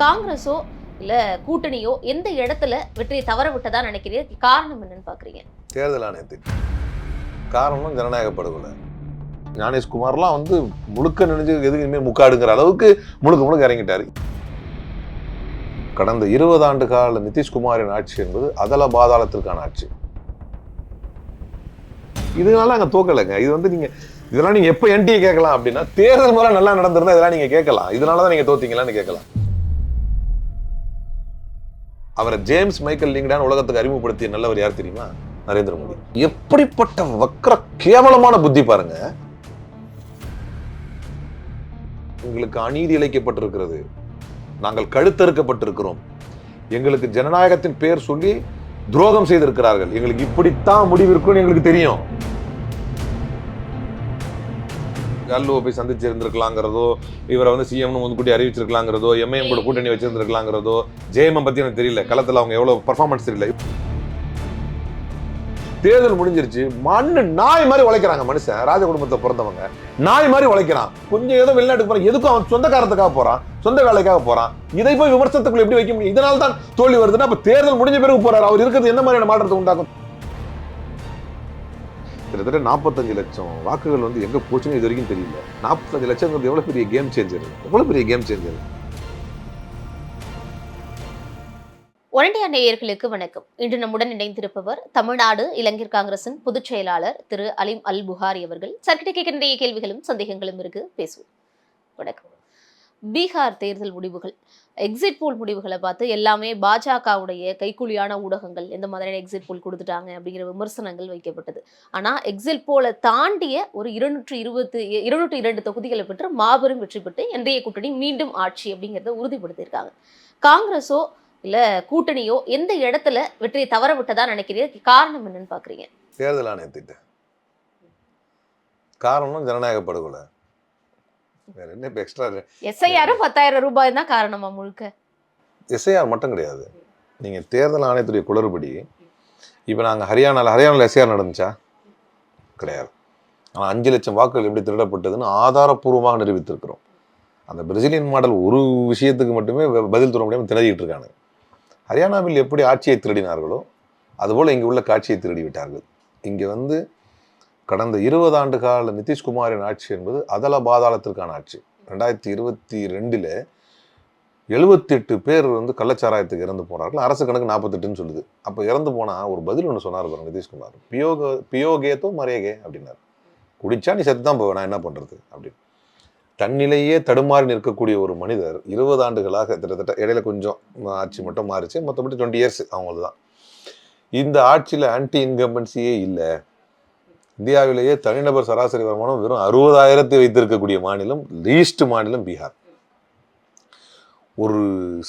காங்கிரஸோ இல்லை கூட்டணியோ எந்த இடத்துல வெற்றியை தவற விட்டதா நினைக்கிறீங்க? காரணம் என்னன்னு பார்க்குறீங்க தேர்தல் ஆணையத்துக்கு. காரணம் ஜனநாயக படுகொலை ஞானேஷ்குமார்லாம் வந்து முழுக்க நினைஞ்சு எதுக்கு இனிமேல் முக்காடுங்கிற அளவுக்கு முழுக்க முழுக்க இறங்கிட்டாரு. கடந்த இருபது ஆண்டு கால நிதிஷ்குமாரின் ஆட்சி என்பது அதல பாதாளத்திற்கான ஆட்சி. இதனால அங்கே தோக்கலைங்க. இது வந்து நீங்க இதெல்லாம் நீங்க எப்ப என்டிஏ கேட்கலாம் அப்படின்னா தேர்தல் முறை நல்லா நடந்திருந்தா இதெல்லாம் நீங்க கேட்கலாம். இதனாலதான் நீங்க தோத்தீங்களான்னு கேட்கலாம். அவரை ஜேம்ஸ் மைக்கேல் லிங்கடான் உலகத்துக்கு அறிமுகப்படுத்திய நல்லவர் யார் தெரியுமா? நரேந்திர மோடி. எப்படிப்பட்ட வக்கர கேவலமான புத்தி பாருங்க. எங்களுக்கு அநீதி இழைக்கப்பட்டிருக்கிறது. நாங்கள் கழுத்தறுக்கப்பட்டிருக்கிறோம். எங்களுக்கு ஜனநாயகத்தின் பெயர் சொல்லி துரோகம் செய்திருக்கிறார்கள். எங்களுக்கு இப்படித்தான் முடிவு இருக்கும்னு எங்களுக்கு தெரியும். கல்லுவை போய் சந்திச்சு இருந்திருக்கலாங்கிறதோ இவரை வந்து சிஎம்னு முன்கூட்டி அறிவிச்சிருக்கலாங்கிறதோ எம்ஐஎம் கூட கூட்டணி வச்சிருந்திருக்கலாங்கிறதோ ஜேஎம் பத்தி எனக்கு தெரியல. களத்துல அவங்க எவ்வளவு பர்ஃபார்மன்ஸ் தெரியல. தேர்தல் முடிஞ்சிருச்சு. மண்ணு நாய் மாதிரி உழைக்கிறாங்க மனுஷன். ராஜ குடும்பத்தை பிறந்தவங்க. நாய் மாதிரி உழைக்கிறான். கொஞ்சம் ஏதோ வெளிநாட்டுக்கு போறான். எதுக்கும் அவன் சொந்த போறான். சொந்த வேலைக்காக போறான். இதை போய் விமர்சனத்துக்குள்ள எப்படி வைக்க முடியும்? இதனால தான் தோல்வி வருதுன்னா அப்ப தேர்தல் முடிஞ்ச பிறகு போறாரு. அவர் இருக்கிறது என்ன மாதிரியான மாற்றத்தை உண்டாக்கும்? கிட்டத்தட்ட நாற்பத்தஞ்சு லட்சம் வாக்குகள் வந்து எங்க போச்சுன்னு இது வரைக்கும் தெரியல. நாற்பத்தஞ்சு லட்சம் எவ்வளவு பெரிய கேம் சேஞ்சர் எவ்வளோ பெரிய கேம் சேஞ்சர் ஒரண்டியா நேயர்களுக்கு வணக்கம். இன்று நம்முடன் இணைந்திருப்பவர் தமிழ்நாடு இளைஞர் காங்கிரசின் பொதுச் செயலாளர் திரு அலிம் அல் புகாரி அவர்கள். சர்க்கிட்ட கேட்கின்ற கேள்விகளும் சந்தேகங்களும் இருக்கு. பேசுவோம். வணக்கம். பீகார் தேர்தல் முடிவுகள். எக்ஸிட் போல் முடிவுகளை பார்த்து எல்லாமே பாஜகவுடைய கைக்கூலியான ஊடகங்கள் எந்த மாதிரியான எக்ஸிட் போல் கொடுத்துட்டாங்க அப்படிங்கிற விமர்சனங்கள் வைக்கப்பட்டது. ஆனா எக்ஸிட் போலை தாண்டிய ஒரு இருநூற்று இருபத்து இருநூற்று இரண்டு தொகுதிகளை பெற்று மாபெரும் வெற்றி பெற்று என்றைய கூட்டணி மீண்டும் ஆட்சி அப்படிங்கிறத உறுதிப்படுத்தியிருக்காங்க. காங்கிரஸோ இல்ல கூட்டணியோ எந்த இடத்துல வெற்றியை தவற விட்டதா நினைக்கிறீங்க? காரணம் என்னன்னு பாக்குறீங்க? தேர்தல் ஆணையத்திட்ட. காரணம் ஜனநாயக படுகொலை. வேற என்ன இப்போ எக்ஸ்ட்ரா எஸ்ஐஆரும் பத்தாயிரம் ரூபாய் தான் காரணமா முழுக்க. எஸ்ஐஆர் மட்டும் கிடையாது. நீங்க தேர்தல் ஆணையத்துடைய குளறுபடி இப்போ நாங்க ஹரியானால ஹரியானால எஸ்ஐஆர் நடந்துச்சா? கிடையாது. ஆனா அஞ்சு லட்சம் வாக்குகள் எப்படி திருடப்பட்டதுன்னு ஆதாரப்பூர்வமாக நிரூபித்திருக்கிறோம். அந்த பிரசிலியன் மாடல் ஒரு விஷயத்துக்கு மட்டுமே பதில் தர முடியாமல் திணறிட்டு இருக்காங்க ஹரியானாவில் எப்படி ஆட்சியை திருடினார்களோ அதுபோல் இங்கே உள்ள காட்சியை திருடி விட்டார்கள் இங்கே வந்து கடந்த இருபது ஆண்டு கால நிதிஷ்குமாரின் ஆட்சி என்பது அதல பாதாளத்திற்கான ஆட்சி. ரெண்டாயிரத்தி இருபத்தி ரெண்டில் எழுபத்தெட்டு பேர் வந்து கள்ளச்சாராயத்துக்கு இறந்து போனார்கள் அரசு கணக்கு நாற்பத்தெட்டுன்னு சொல்லுது. அப்போ இறந்து போனால் ஒரு பதில் ஒன்று சொன்னார் பாருங்க நிதிஷ்குமார். பியோக பியோகேத்தோ மரேகே அப்படின்னார். குடிச்சா நீ செத்து தான் போவேன்? நான் என்ன பண்ணுறது அப்படின்னு. தன்னிலேயே தடுமாறி நிற்கக்கூடிய ஒரு மனிதர் இருபது ஆண்டுகளாக கிட்டத்தட்ட இடையில கொஞ்சம் ஆட்சி மட்டும் மாறிச்சு. மொத்தப்பட்டு டுவெண்ட்டி இயர்ஸ் அவங்களுக்கு தான் இந்த ஆட்சியில் ஆன்டி இன்கம்பன்சியே இல்லை. இந்தியாவிலேயே தனிநபர் சராசரி வருமானம் வெறும் அறுபதாயிரத்தை வைத்திருக்கக்கூடிய மாநிலம் லீஸ்ட் மாநிலம் பீகார். ஒரு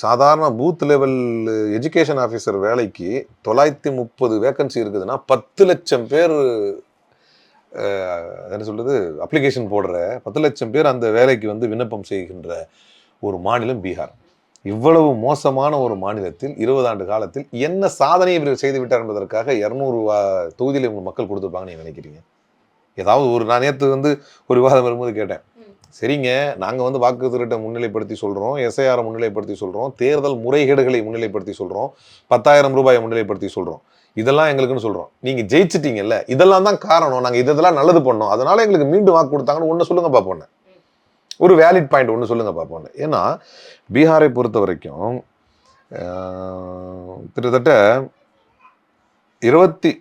சாதாரண பூத் லெவல் எஜுகேஷன் ஆஃபீஸர் வேலைக்கு தொள்ளாயிரத்தி முப்பது வேக்கன்சி இருக்குதுன்னா பத்து லட்சம் பேர் என்ன சொல்கிறது அப்ளிகேஷன் போடுற பத்து லட்சம் பேர் அந்த வேலைக்கு வந்து விண்ணப்பம் செய்கின்ற ஒரு மாநிலம் பீகார். இவ்வளவு மோசமான ஒரு மாநிலத்தில் இருபது ஆண்டு காலத்தில் என்ன சாதனை இவர் செய்து விட்டார் என்பதற்காக இரநூறு தொகுதியில் இவங்க மக்கள் கொடுத்துருப்பாங்கன்னு நீங்க நினைக்கிறீங்க? ஏதாவது ஒரு நான் நேற்று வந்து ஒரு விவாதம் வரும்போது கேட்டேன். சரிங்க நாங்க வந்து வாக்கு திருட்டை முன்னிலைப்படுத்தி சொல்றோம் எஸ்ஐஆர் முன்னிலைப்படுத்தி சொல்றோம் தேர்தல் முறைகேடுகளை முன்னிலைப்படுத்தி சொல்றோம் பத்தாயிரம் ரூபாயை முன்னிலைப்படுத்தி சொல்றோம். இதெல்லாம் எங்களுக்குன்னு சொல்றோம். நீங்க ஜெயிச்சிட்டீங்கல்ல இதெல்லாம் தான் காரணம். நாங்க இதெல்லாம் நல்லது பண்ணோம். அதனால எங்களுக்கு மீண்டும் வாக்கு கொடுத்தாங்கன்னு ஒண்ணு சொல்லுங்க பாப்போம் ஒரு வேலிட் பாயிண்ட் ஒன்று சொல்லுங்க பார்ப்போம் ஏன்னா பீகாரை பொறுத்த வரைக்கும் கிட்டத்தட்ட இருபத்தி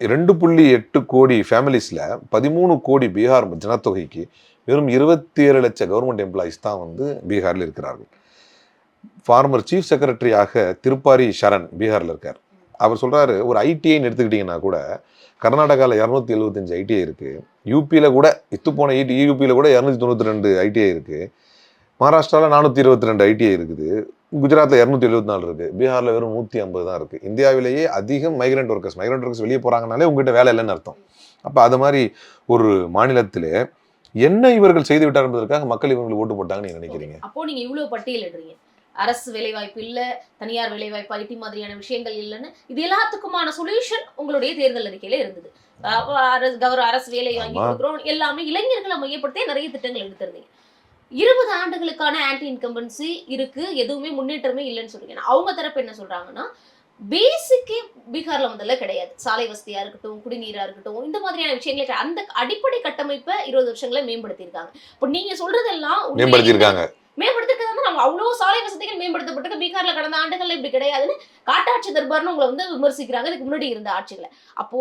ரெண்டு புள்ளி எட்டு கோடி ஃபேமிலிஸில் பதிமூணு கோடி பீகார் ஜனத்தொகைக்கு வெறும் இருபத்தி ஏழு லட்சம் கவர்மெண்ட் எம்ப்ளாயிஸ் தான் வந்து பீகாரில் இருக்கிறார்கள். ஃபார்மர் சீஃப் செக்ரட்டரியாக திருப்பாரி சரண் பீகாரில் இருக்கார். அவர் சொல்கிறாரு ஒரு ஐடிஐன்னு எடுத்துக்கிட்டிங்கன்னா கூட கர்நாடகாவில் இரநூத்தி எழுபத்தஞ்சு ஐடிஐ இருக்குது யூபியில் கூட இத்து போன ஐடி யூபியில் கூட இரநூத்தி தொண்ணூற்றி ரெண்டு ஐடிஐ இருக்குது மகாராஷ்டிராவில் நானூற்றி இருபத்தி ரெண்டு ஐடிஐ இருக்குது. குஜராத்தில் இரநூத்தி எழுபத்தி நாலு இருக்குது பீகாரில் வெறும் நூற்றி ஐம்பது தான் இருக்குது இந்தியாவிலேயே அதிகம் மைக்ரண்ட் ஒர்க்கர்ஸ் மைக்ரண்ட் ஒர்க்கர்ஸ் வெளியே போகிறாங்கனாலே உங்ககிட்ட வேலை இல்லைன்னு அர்த்தம். அப்போ அது மாதிரி ஒரு மாநிலத்திலே என்ன இவர்கள் செய்து விட்டார் என்பதற்காக மக்கள் இவங்களுக்கு ஓட்டு போட்டாங்கன்னு நீங்கள் நினைக்கிறீங்க? அப்போ நீங்க இவ்வளவு பட்டியலிடுறீங்க. அரசு வேலைவாய்ப்பு இல்ல தனியார் வேலைவாய்ப்பு ஐடி மாதிரியான விஷயங்கள் இல்லைன்னு இது எல்லாத்துக்குமான சொல்யூஷன் உங்களுடைய தேர்தல் அறிக்கையில இருந்தது. கௌரவ அரசு வேலை வாங்கி. கொடுக்குறோம். எல்லாமே இளைஞர்களை மையப்படுத்தி நிறைய திட்டங்கள் எடுத்திருந்தீங்க. இருபது ஆண்டுகளுக்கான ஆன்டி இன்கம்பன்சி இருக்கு எதுவுமே முன்னேற்றமே இல்லைன்னு சொல்றீங்க. அவங்க தரப்பு என்ன சொல்றாங்கன்னா பேசிக்கே பீகார்ல முதல்ல கிடையாது. சாலை வசதியா இருக்கட்டும் குடிநீரா இருக்கட்டும் இந்த மாதிரியான விஷயங்களை. அந்த அடிப்படை கட்டமைப்பை இருபது வருஷங்கள மேம்படுத்தியிருக்காங்க. இப்போ நீங்க சொல்றதெல்லாம் மேம்படுத்தியிருக்காங்க. மேம்படுத்திருக்கிறது நம்ம அவ்வளோ சாலை வசதிகள் மேம்படுத்தப்பட்டிருக்கு. பீகார்ல கடந்த ஆண்டுகள்ல இப்படி கிடையாதுன்னு காட்டாட்சி தர்பார்னு உங்களை வந்து விமர்சிக்கிறாங்க. இதுக்கு முன்னாடி இருந்த ஆட்சிகளை. அப்போ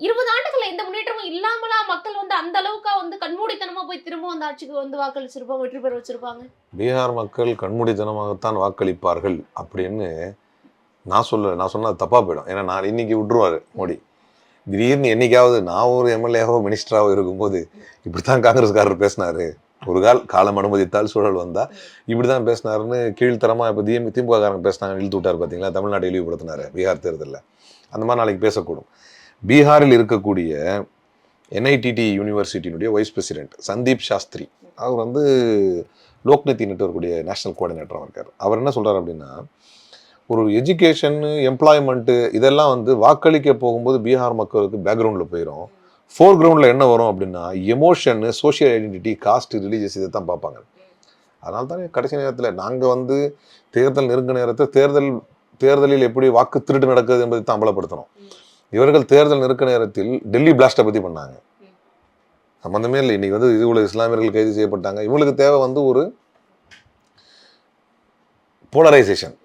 இருபது ஆண்டுகள்ல எந்த முன்னேற்றமும் இல்லாமலா மக்கள் வந்து அந்த அளவுக்கா வந்து கண்மூடித்தனமா போய் திரும்ப அந்த ஆட்சிக்கு வந்து வாக்களிச்சிருப்பாங்க வெற்றி பெற வச்சிருப்பாங்க? பீகார் மக்கள் கண்மூடித்தனமாகத்தான் வாக்களிப்பார்கள் அப்படின்னு நான் சொல்ல நான் சொன்னால் அது போயிடும். ஏன்னா நான் இன்னைக்கு விட்டுருவாரு மோடி. திடீர்னு என்னைக்காவது நான் ஒரு எம்எல்ஏவோ மினிஸ்டராவோ இருக்கும்போது இப்படித்தான் காங்கிரஸ்காரர் பேசினாரு. ஒரு கால் காலம் அனுமதித்தால் சூழல் வந்தா இப்படிதான் பேசினாருன்னு கீழ்த்தரமா இப்போ திமுக திமுக காரங்க பேசினாங்க இழுத்து விட்டார் பார்த்தீங்களா தமிழ்நாட்டை இழிவுபடுத்தினாரு பீகார் தேர்தலில். அந்த மாதிரி நாளைக்கு பேசக்கூடும். பீகாரில் இருக்கக்கூடிய என்ஐடிடி யூனிவர்சிட்டியினுடைய வைஸ் பிரசிடென்ட் சந்தீப் சாஸ்திரி அவர் வந்து லோக்நீதி நெட்வொர்க்குடைய நேஷனல் கோஆர்டினேட்டராக இருக்கார். அவர் என்ன சொல்றாரு அப்படின்னா ஒரு எஜுகேஷன் எம்ப்ளாய்மெண்ட்டு இதெல்லாம் வந்து வாக்களிக்க போகும்போது பீகார் மக்களுக்கு பேக்ரவுண்டில் போயிடும் ஃபோர் கிரவுண்டில் என்ன வரும் அப்படின்னா emotion social identity caste religious இதை தான் பார்ப்பாங்க. அதனால தானே கடைசி நேரத்தில் நாங்கள் வந்து தேர்தல் நெருங்க நேரத்தை தேர்தல் தேர்தலில் எப்படி வாக்கு திருட்டு நடக்குது என்பதை தான் அம்பலப்படுத்தணும். இவர்கள் தேர்தல் நெருக்க நேரத்தில் டெல்லி பிளாஸ்ட்டை பற்றி பண்ணாங்க. சம்மந்தமே இல்லை. இன்னைக்கு வந்து இது உள்ள இஸ்லாமியர்கள் கைது செய்யப்பட்டாங்க. இவங்களுக்கு தேவை வந்து ஒரு போலரைசேஷன்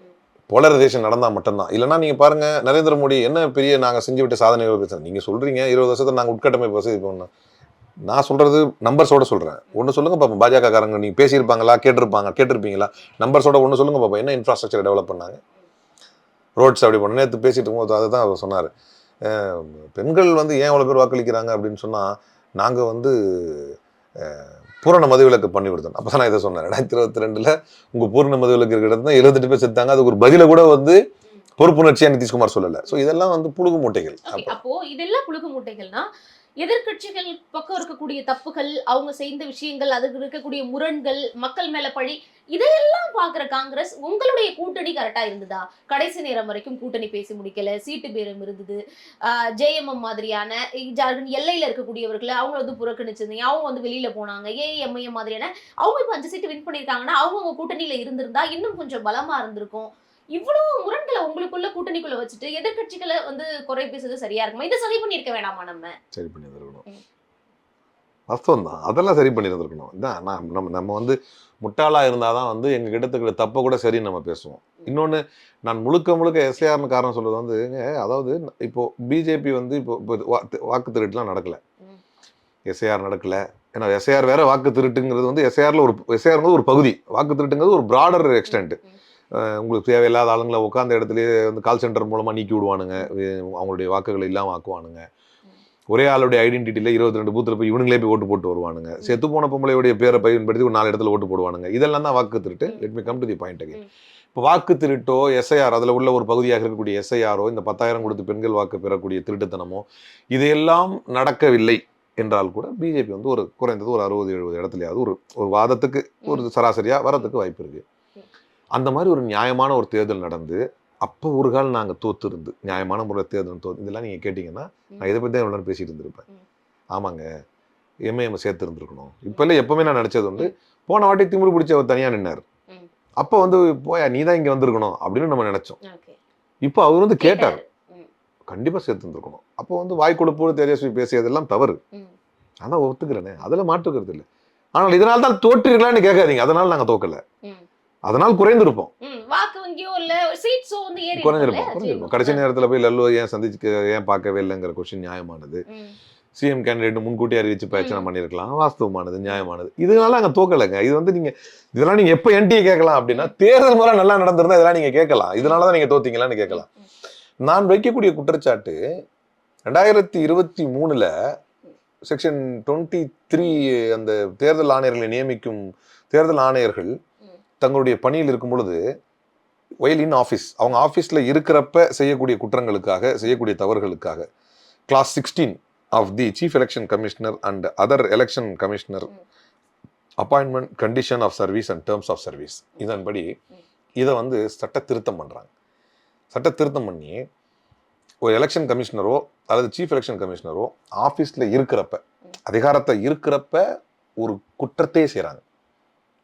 போலரைசேஷன் நடந்தால் மட்டும்தான். இல்லைன்னா நீங்கள் பாருங்கள் நரேந்திர மோடி என்ன பெரிய நாங்கள் செஞ்சு விட்ட சாதனைகள் பேசுகிறோம் நீங்கள் சொல்கிறீங்க இருபது வருஷத்தை நாங்கள் உட்கட்டமைப்பு வசதி பண்ணோம் நான் சொல்கிறது நம்பர்ஸோட சொல்கிறேன் ஒன்று சொல்லுங்கள் பாப்போம் பாஜக காரங்க நீங்கள் பேசியிருப்பாங்களா கேட்டிருப்பாங்க கேட்டிருப்பீங்களா? நம்பர்ஸோட ஒன்று சொல்லுங்கள் பாப்போம் என்ன இன்ஃப்ராஸ்ட்ரக்சர் டெவலப் பண்ணாங்க? ரோட்ஸ் அப்படி பண்ண நேற்று பேசிட்டு இருக்கும்போது அதை தான் அவர் சொன்னார். பெண்கள் வந்து ஏன் அவ்வளோ பேர் வாக்களிக்கிறாங்க அப்படின்னு சொன்னால் நாங்கள் வந்து பூரண மதுவிலக்கு பண்ணி கொடுத்தோம். அப்போ நான் இதை சொன்னேன். ரெண்டாயிரத்தி இருபத்தி ரெண்டில் உங்கள் பூரண மதுவிலக்கு இருக்கிறது தான் எழுபத்தெட்டு பேர் செத்தாங்க. அதுக்கு ஒரு பதில கூட வந்து பொறுப்புணர்ச்சியாக நிதிஷ்குமார் சொல்லலை. ஸோ இதெல்லாம் வந்து புழுகு மூட்டைகள். அப்போ இதெல்லாம் புழுகு மூட்டைகள்னா எதிர்க்கட்சிகள் பக்கம் இருக்கக்கூடிய தப்புகள் அவங்க செய்த விஷயங்கள் அதுக்கு இருக்கக்கூடிய முரண்கள் மக்கள் மேல பழி இதையெல்லாம் பாக்குற காங்கிரஸ் உங்களுடைய கூட்டணி கரெக்டா இருந்ததா? கடைசி நேரம் வரைக்கும் கூட்டணி பேசி முடிக்கல சீட்டு பேரம் இருந்தது. ஜேஎம்எம் மாதிரியான ஜார்க்கண்ட் எல்லையில இருக்கக்கூடியவர்களை அவங்க வந்து புறக்கணிச்சிருந்தீங்க. அவங்க வந்து வெளியில போனாங்க. ஏஎம்ஐஎம் மாதிரியான அவங்க இப்ப அஞ்சு சீட்டு வின் பண்ணிருக்காங்கன்னா அவங்க கூட்டணியில இருந்திருந்தா இன்னும் கொஞ்சம் பலமா இருந்திருக்கும். இவ்வளவு முரண்களை உங்களுக்குள்ள கூட்டணிக்குள்ள வச்சுட்டு எதிர்க்கட்சிகளை வந்து குறை பேசுறது சரியா இருக்குமா? இதை சரி பண்ணிருக்க வேணாமா நம்ம? சரி பண்ணியிருந்திருக்கணும். ம். வாஸ்தவம் தான் அதெல்லாம் சரி பண்ணியிருந்திருக்கணும். இதான் நான் நம்ம நம்ம வந்து முட்டாளாக இருந்தால் தான் வந்து எங்கள் கிட்டத்துக்கிற தப்பை கூட சரின்னு நம்ம பேசுவோம். இன்னொன்று நான் முழுக்க முழுக்க எஸ்ஏஆர்னு காரணம் சொல்றது வந்து அதாவது இப்போ பிஜேபி வந்து இப்போ இப்போ வாக்கு திருட்டுலாம் நடக்கல. எஸ்ஏஆர் நடக்கல. ஏன்னா எஸ்ஏஆர் வேற வாக்கு திருட்டுங்கிறது வந்து எஸ்ஏஆர்ல ஒரு எஸ்ஏஆர்ங்கிறது ஒரு பகுதி. வாக்கு திருட்டுங்கிறது ஒரு ப்ராடர் எக்ஸ்டென்ட் உங்களுக்கு தேவையில்லாத ஆளுங்களை உட்காந்த இடத்துலயே வந்து கால் சென்டர் மூலமா நீக்கி விடுவானுங்க. அவங்களுடைய வாக்குகளை இல்லாம ஆக்குவானுங்க. ஒரே ஆளுடைய ஐடென்டிட்டியில் இருபத்தி ரெண்டு பூத்தில் போய் இவனுங்களே போய் ஓட்டு போட்டு வருவானுங்க. செத்து போன பொம்பளையுடைய பேரை பயன்படுத்தி ஒரு நாலு இடத்துல ஓட்டு போடுவானுங்க. இதெல்லாம் தான் வாக்கு திருட்டு. Let me come to the point again. இப்போ வாக்கு திருட்டோ எஸ்ஐஆர் அதில் உள்ள ஒரு பகுதியாக இருக்கக்கூடிய எஸ்ஐஆரோ இந்த பத்தாயிரம் கொடுத்து பெண்கள் வாக்கு பெறக்கூடிய திருட்டுத்தனமோ இதையெல்லாம் நடக்கவில்லை என்றால் கூட பிஜேபி வந்து ஒரு குறைந்தது ஒரு அறுபது எழுபது இடத்துலயாவது ஒரு ஒரு வாதத்துக்கு ஒரு சராசரியா வரதுக்கு வாய்ப்பு இருக்கு. ம். அந்த மாதிரி ஒரு நியாயமான ஒரு தேர்தல் நடந்து அப்போ ஒரு கால் நாங்கள் தோத்து இருந்து நியாயமான முறையில் தேர்தல் தோத்து இதெல்லாம் நீங்கள் கேட்டிங்கன்னா நான் இதை பற்றி தான் இவ்வளோ பேசிட்டு இருந்திருப்பேன். ஆமாங்க. எம்ஏஎம் சேர்த்து இருந்திருக்கணும். இப்போ இல்லை எப்பவுமே நான் நினச்சது வந்து போன வாட்டி திமிரு பிடிச்சி அவர் தனியாக நின்னார். அப்போ வந்து போயா நீ தான் இங்கே வந்திருக்கணும் அப்படின்னு நம்ம நினச்சோம். இப்போ அவர் வந்து கேட்டார். கண்டிப்பாக சேர்த்து இருந்திருக்கணும். அப்போ வந்து வாய் கொடுப்போடு தேஜஸ்வி பேசியதெல்லாம் தவறு. அதான் ஒத்துக்கிறேனே. அதில் மாற்றுக்கிறது இல்லை. ஆனால் இதனால் தான் தோற்றீர்களான்னு கேட்காதீங்க. அதனால் நாங்கள் தோக்கல. அதனால் குறைந்திருப்போம். வாக்கு வங்கியோ இல்ல சீட்ஸோ வந்து ஏறி குறைஞ்சிருப்போம் குறைஞ்சிருப்போம் கடைசி நேரத்தில் போய் லல்லு ஏன் சந்திச்சு ஏன் பார்க்கவே இல்லைங்கிற கொஸ்டின் நியாயமானது. சிஎம் கேண்டிடேட் முன்கூட்டி அறிவிச்சு பிரச்சனை. பண்ணியிருக்கலாம் வாஸ்தவமானது நியாயமானது இதனால அங்கே தோக்கலைங்க இது வந்து நீங்க இதெல்லாம் நீங்க எப்போ என்டிஏ கேட்கலாம் அப்படின்னா தேர்தல் முறை நல்லா நடந்திருந்தா இதெல்லாம் நீங்க கேட்கலாம் இதனால தான் நீங்க தோத்தீங்களான்னு கேட்கலாம். நான் வைக்கக்கூடிய குற்றச்சாட்டு ரெண்டாயிரத்தி இருபத்தி மூணுல செக்ஷன் டுவெண்ட்டி த்ரீ அந்த தேர்தல் ஆணையர்களை நியமிக்கும் தேர்தல் ஆணையர்கள். தங்களுடைய பணியில் இருக்கும் பொழுது ஒயில் இன் ஆஃபீஸ் அவங்க ஆஃபீஸில் இருக்கிறப்ப செய்யக்கூடிய குற்றங்களுக்காக செய்யக்கூடிய தவறுகளுக்காக clause sixteen of the chief election commissioner and other election commissioner. Appointment condition of service and terms of service இதன்படி. இதை வந்து சட்ட திருத்தம் பண்ணுறாங்க சட்ட திருத்தம் பண்ணி ஒரு எலெக்ஷன் கமிஷனரோ அல்லது சீஃப் எலெக்ஷன் கமிஷனரோ ஆஃபீஸில் இருக்கிறப்ப. அதிகாரத்தை இருக்கிறப்ப ஒரு குற்றத்தையே செய்கிறாங்க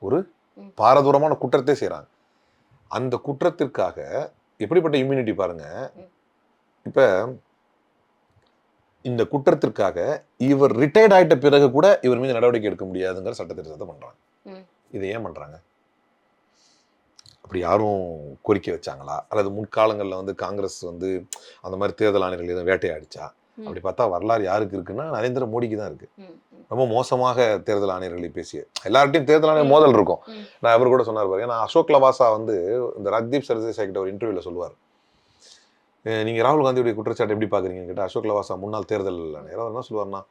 ஒரு. பாரதூரமான குற்றத்தை செய்றாங்க. அந்த குற்றத்திற்காக எப்படிப்பட்ட இம்யூனிட்டி பாருங்க. இப்ப இந்த குற்றத்திற்காக இவர் ரிட்டையர்ட் ஆயிட்ட பிறகு கூட இவர் மீது நடவடிக்கை எடுக்க முடியாதுங்கிற சட்டத்திட்டத்தை பண்றாங்க. ம். இதை ஏன் பண்றாங்க? அப்படி யாரும் கோரிக்கை வச்சாங்களா? அல்லது முன்காலங்கள்ல வந்து காங்கிரஸ் வந்து அந்த மாதிரி தேர்தல் ஆணையர்கள் எதுவும் வேட்டையாடிச்சா. அப்படி பார்த்தா வரலாறு யாருக்கு இருக்குன்னா நரேந்திர மோடிக்கு தான் இருக்கு. ரொம்ப மோசமாக தேர்தல் ஆணையர்களை பேசிய எல்லார்ட்டையும் தேர்தல் ஆணைய ம். மோதல் இருக்கும். நான் அவர் கூட சொன்னார் பாருங்க. நான் அசோக் லவாசா வந்து இந்த ரக்தீப் சர்தேசாய் கிட்ட ஒரு இன்டர்வியூல சொல்லுவார். நீங்க ராகுல் காந்தியுடைய குற்றச்சாட்டு எப்படி பாக்குறீங்கன்னு கேட்டா அசோக் லவாசா முன்னாள் தேர்தல் ஆணையர். அவர் என்ன சொல்லுவார்னா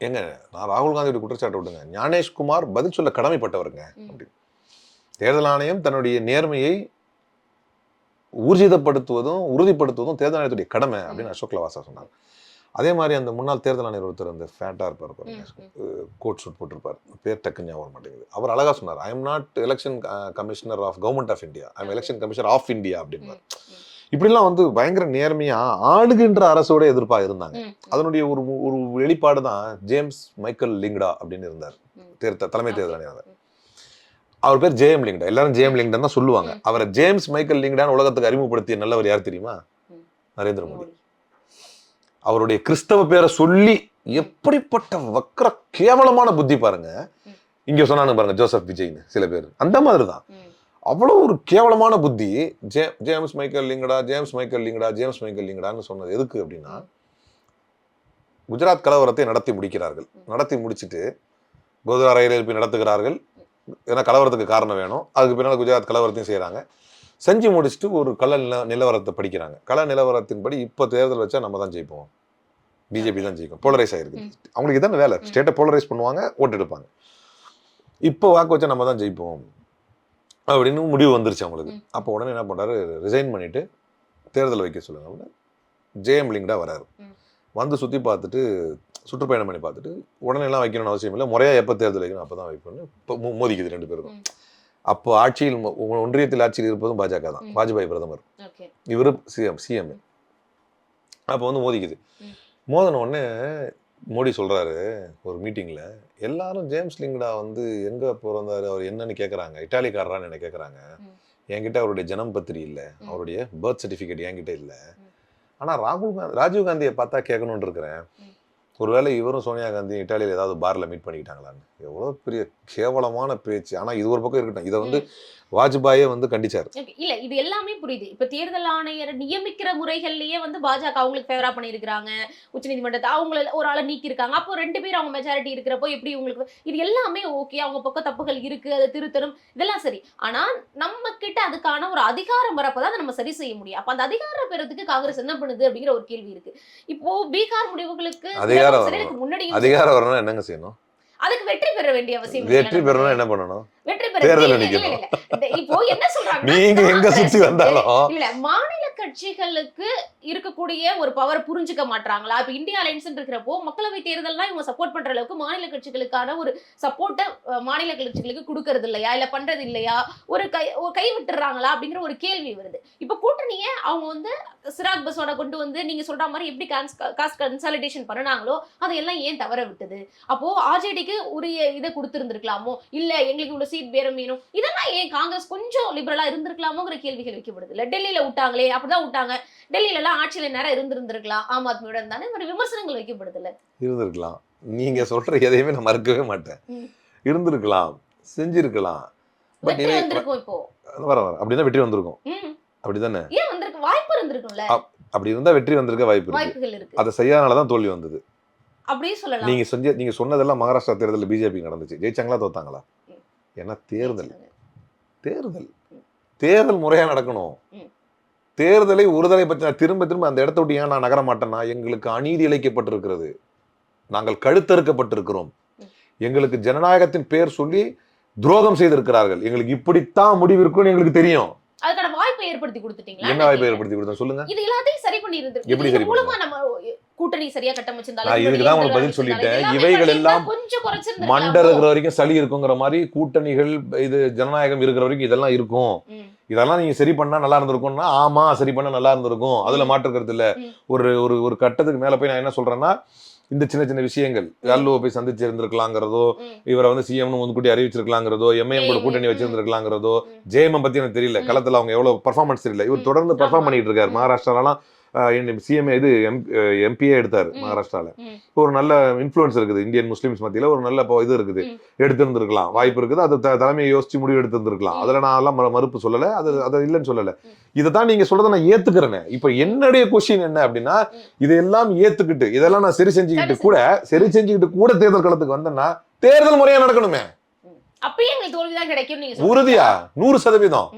ஏங்க நான் ராகுல் காந்தியுடைய குற்றச்சாட்டு விடுங்க ஞானேஷ்குமார் பதில் சொல்ல கடமைப்பட்டவருங்க. ம். அப்படி தேர்தல் ஆணையம் தன்னுடைய நேர்மையை ஊர்ஜிதப்படுத்துவதும் உறுதிப்படுத்துவதும் தேர்தல் ஆணையத்துடைய கடமை அப்படின்னு அசோக் லவாசா சொன்னாங்க அதே மாதிரி அந்த முன்னாள் தேர்தல் ஆணையர் ஒருத்தர் அந்த ஃபேட்டா இருப்பார் பாருங்க. கோட் சூட் போட்டிருப்பார். பேர் டக்குன்னு ஞாபகம் மாட்டேங்குது. அவர் அழகா சொன்னார் I am not election commissioner of government of India I am election commissioner of India அப்படின்பார் ம், இப்படிலாம் வந்து பயங்கர நேர்மையா ஆளுகின்ற அரசோட எதிர்ப்பா இருந்தாங்க. அதனுடைய ஒரு ஒரு வெளிப்பாடு தான் ஜேம்ஸ் மைக்கேல் லிங்டா அப்படின்னு இருந்தார். தேர்தல் தலைமை. தேர்தல் ஆணையர் அவர் பேர் ஜேஎம் லிங்டா. எல்லாரும் ஜேஎம் லிங்டன் தான் சொல்லுவாங்க. அவரை ஜேம்ஸ் மைக்கேல் லிங்டான்னு உலகத்துக்கு அறிமுகப்படுத்திய நல்லவர் யார் தெரியுமா. நரேந்திர மோடி. அவருடைய கிறிஸ்தவ பேரை சொல்லி எப்படிப்பட்ட வக்கர கேவலமான புத்தி பாருங்க. இங்க சொன்னானு பாருங்க ஜோசப் விஜய்னு சில பேர். அந்த மாதிரி தான் அவ்வளோ அவ்வளவு ஒரு கேவலமான புத்தி J James Michael Lyngdoh James Michael Lyngdoh James Michael லிங்கடான்னு சொன்னது எதுக்கு அப்படின்னா குஜராத் கலவரத்தை நடத்தி முடிக்கிறார்கள். நடத்தி முடிச்சிட்டு கோதுரா ரயில் எழுப்பி நடத்துகிறார்கள். ஏன்னா கலவரத்துக்கு காரணம் வேணும். அதுக்கு பின்னால் குஜராத் கலவரத்தையும் செய்கிறாங்க செஞ்சு முடிச்சுட்டு ஒரு கள நில நிலவரத்தை படிக்கிறாங்க. கள நிலவரத்தின்படி இப்போ தேர்தல் வச்சா நம்ம தான் ஜெயிப்போம். பிஜேபி தான் ஜெயிக்கும். போலரைஸ் ஆயிருக்கு. அவங்களுக்கு இதான வேலை. ஸ்டேட்டை போலரைஸ் பண்ணுவாங்க ஓட்டு எடுப்பாங்க. இப்போ வாக்கு வச்சா நம்ம தான் ஜெயிப்போம். அப்படின்னு முடிவு வந்துருச்சு அவங்களுக்கு. அப்போ உடனே என்ன பண்றாரு? ரிசைன் பண்ணிட்டு தேர்தல் வைக்க சொல்லுங்க அப்படின்னு ஜேஎம் லிங்கடா வராரு. வந்து சுற்றி பார்த்துட்டு சுற்றுப்பயணம் பண்ணி பார்த்துட்டு உடனே எல்லாம் வைக்கணும்னு அவசியம் இல்லை. முறையாக எப்போ தேர்தல் வைக்கணும் அப்போ தான் வைக்கணும்னு இப்போ மோதிக்குது ரெண்டு பேருக்கும். அப்போ ஆட்சியில் ஒன்றியத்தில் ஆட்சியில் இருப்பதும் பாஜக தான். வாஜ்பாய் பிரதமர் இவரு சிஎம் சிஎம் அப்போ வந்து மோதிக்குது. மோதின உடனே மோடி சொல்றாரு ஒரு மீட்டிங்ல எல்லாரும் ஜேம்ஸ் லிங்கடா வந்து எங்க பிறந்தாரு அவர் என்னன்னு கேக்குறாங்க இட்டாலிக்காரரான்னு என்ன கேக்குறாங்க ம். என்கிட்ட அவருடைய ஜனம் பத்திரி இல்ல. அவருடைய பர்த் சர்டிபிகேட் என்கிட்ட இல்ல ம். ஆனா ராகுல் காந்தி ராஜீவ் காந்தியை பார்த்தா கேட்கணும்னு இருக்கிறேன். ஒருவேளை இவரும் சோனியா காந்தி இட்டாலியில் ஏதாவது பார்ல மீட் பண்ணிக்கிட்டாங்களான்னு. எவ்வளோ பெரிய கேவலமான பேச்சு. ஆனால் இது ஒரு பக்கம் இருக்கட்டும். இதை வந்து வாஜ்பாயே வந்து கண்டிச்சாரு. இல்ல இது எல்லாமே புரியுது. இப்ப தேர்தல் ஆணையர் நியமிக்கிற முறைகள்லயே வந்து பாஜக அவங்களுக்கு ஃபேவரா பண்ணியிருக்கிறாங்க. உச்சநீதிமன்றத்தை அவங்கள ஒரு ஆளை நீக்கி இருக்காங்க அப்போ ரெண்டு பேர் அவங்க மெஜாரிட்டி இருக்கிறப்போ எப்படி உங்களுக்கு இது எல்லாமே ஓகே அவங்க பக்கம் தப்புகள் இருக்கு அதை திருத்தணும் இதெல்லாம் சரி. ஆனா நம்ம கிட்ட அதுக்கான ஒரு அதிகாரம் வரப்பதான் அதை நம்ம சரி செய்ய முடியும். அப்ப அந்த அதிகாரம் பெறதுக்கு காங்கிரஸ் என்ன பண்ணுது அப்படிங்கிற ஒரு கேள்வி இருக்கு. இப்போ பீகார் முடிவுகளுக்கு அதிகாரம் முன்னாடியும் அதிகாரம் வரணும்னா என்னங்க செய்யணும்? அதுக்கு வெற்றி பெற வேண்டிய அவசியம் வெற்றி நமக்கு? என்ன பண்ணணும்? வெற்றி பெற. இப்போ என்ன சொல்றாங்க நீங்க எங்க சுத்தி வந்தாலும் இல்ல மாநில கட்சிகளுக்கு இருக்கக்கூடிய ஒரு பவர் புரிஞ்சுக்க மாட்டாங்களா இப்ப இந்தியா அலைன்ஸ் இருக்கிறப்போ மக்களவை தேர்தல்லாம் இவங்க சப்போர்ட் பண்ற அளவுக்கு மாநில கட்சிகளுக்கான ஒரு சப்போர்ட்டை மாநில கட்சிகளுக்கு கொடுக்கறது இல்லையா? இல்ல பண்றது இல்லையா? ஒரு கை கை விட்டுறாங்களா? அப்படிங்கிற ஒரு கேள்வி வருது. இப்ப கூட்டணியை அவங்க வந்து சிராக் பஸோட கொண்டு வந்து நீங்க சொல்ற மாதிரி எப்படி காஸ்ட் கன்சாலிடேஷன் பண்ணனாங்களோ அதையெல்லாம் ஏன் தவற விட்டது? அப்போ ஆர்ஜேடிக்கு உரிய இதை கொடுத்திருந்திருக்கலாமோ? இல்ல எங்களுக்கு இவ்வளவு சீட் பேரம் வேணும். இதெல்லாம் ஏன் காங்கிரஸ் கொஞ்சம் லிபரலா இருந்திருக்கலாமோங்கிற கேள்விகள் வைக்கப்படுது இல்ல? டெல்லியில விட்டாங்களே அப்படிதான் விட்டாங்க. டெல்லியில எல்லாம் ஆட்சியில நேரம் இருந்திருந்திருக்கலாம். ஆம் ஆத்மியோட தானே ஒரு விமர்சனங்கள் வைக்கப்படுது இல்ல? இருந்திருக்கலாம். நீங்க சொல்ற எதையுமே நான் மறுக்கவே மாட்டேன். இருந்திருக்கலாம் செஞ்சிருக்கலாம். பட் இப்போ. வர வர. அப்படிதான் வெற்றி வந்திருக்கும். அப்படிதானே? ஏன் வந்திருக்கு? வாய்ப்பு இருந்திருக்கும்ல அப்படி இருந்தா வெற்றி வந்திருக்க வாய்ப்பு இருக்கு. அதை செய்யாதனாலதான் தோல்வி வந்தது. அப்படியே சொல்லலாம். நீங்க செஞ்ச நீங்க சொன்னதெல்லாம் மகாராஷ்டிரா தேர்தலில் பிஜேபி நடந்துச்சு. ஜெயிச்சாங்களா தோத்தாங்களா. ஏன்னா தேர்தல். தேர்தல். தேர்தல் முறையா நடக்கணும். தேர்தலை ஒருதலை பற்றி நான் திரும்ப திரும்ப அந்த இடத்த விட்டு ஏன் நான் நகர மாட்டேன்னா எங்களுக்கு அநீதி இழைக்கப்பட்டிருக்கிறது. நாங்கள் கழுத்தறுக்கப்பட்டிருக்கிறோம். எங்களுக்கு ஜனநாயகத்தின் பேர் சொல்லி துரோகம் செய்திருக்கிறார்கள். எங்களுக்கு இப்படித்தான் முடிவு இருக்கும்னு எங்களுக்கு தெரியும். அதுக்கான வாய்ப்பை ஏற்படுத்தி கொடுத்துட்டீங்களா? என்ன வாய்ப்பை ஏற்படுத்தி கொடுத்தா சொல்லுங்க. இது எல்லாத்தையும் சரி பண்ணி இருந்திருக்கு எப்படி சரி மூலமா நம்ம கூட்டணி சரியா கட்டமைச்சிருந்தாலும் இதுக்கு தான் உங்களுக்கு பதில் சொல்லிட்டேன். இவைகள் எல்லாம் கொஞ்சம் மண்டை இருக்கிற வரைக்கும் சளி இருக்குங்கிற மாதிரி கூட்டணிகள் இது ஜனநாயகம் இருக்கிற வரைக்கும் இதெல்லாம் இருக்கும் இதெல்லாம் நீங்க சரி பண்ணா நல்லா இருந்திருக்கும்னா ஆமா சரி பண்ணா நல்லா இருந்திருக்கும் அதுல மாற்று கருத்து இல்ல. ஒரு ஒரு ஒரு கட்டத்துக்கு மேல போய் நான் என்ன சொல்றேன்னா இந்த சின்ன சின்ன விஷயங்கள் அல்லுவை போய் சந்திச்சு இருந்திருக்கலாங்கிறதோ. இவரை வந்து சிஎம்னு முன்கூட்டி அறிவிச்சிருக்கலாங்கிறதோ எம்ஐஎம் கூட கூட்டணி வச்சிருந்திருக்கலாங்கிறதோ. ஜேஎம் பத்தி எனக்கு தெரியல. களத்துல அவங்க எவ்வளவு பர்ஃபார்மன்ஸ் தெரியல இவர். தொடர்ந்து பர்ஃபார்ம். பண்ணிட்டு இருக்காரு. மகாராஷ்டிராலாம் சிஎம்ஏ இது எம்பிஏ எடுத்தாரு ம். மகாராஷ்டிரால. ம். ஒரு நல்ல இன்ஃப்ளூயன்ஸ் இருக்குது இந்தியன் முஸ்லிம்ஸ் மத்தியில ஒரு நல்ல இது இருக்குது. எடுத்திருந்திருக்கலாம். வாய்ப்பு இருக்குது. அது தலைமையை யோசிச்சு முடிவு எடுத்திருந்திருக்கலாம். அதுல நான் எல்லாம் மறு- மறுப்பு சொல்லல. அது அது இல்லைன்னு சொல்லல. இதை தான் நீங்க சொல்றதை நான் ஏத்துக்கிறேன். இப்ப என்னுடைய கொஸ்டின் என்ன அப்படின்னா. இதெல்லாம் ஏத்துக்கிட்டு இதெல்லாம் நான் சரி செஞ்சுக்கிட்டு கூட சரி செஞ்சுக்கிட்டு கூட தேர்தல் களத்துக்கு வந்தேன்னா தேர்தல் முறையா நடக்கணுமே. அப்பயும் எங்களுக்கு தோல்விதான் கிடைக்கும். உறுதியா? நூறு சதவீதம்.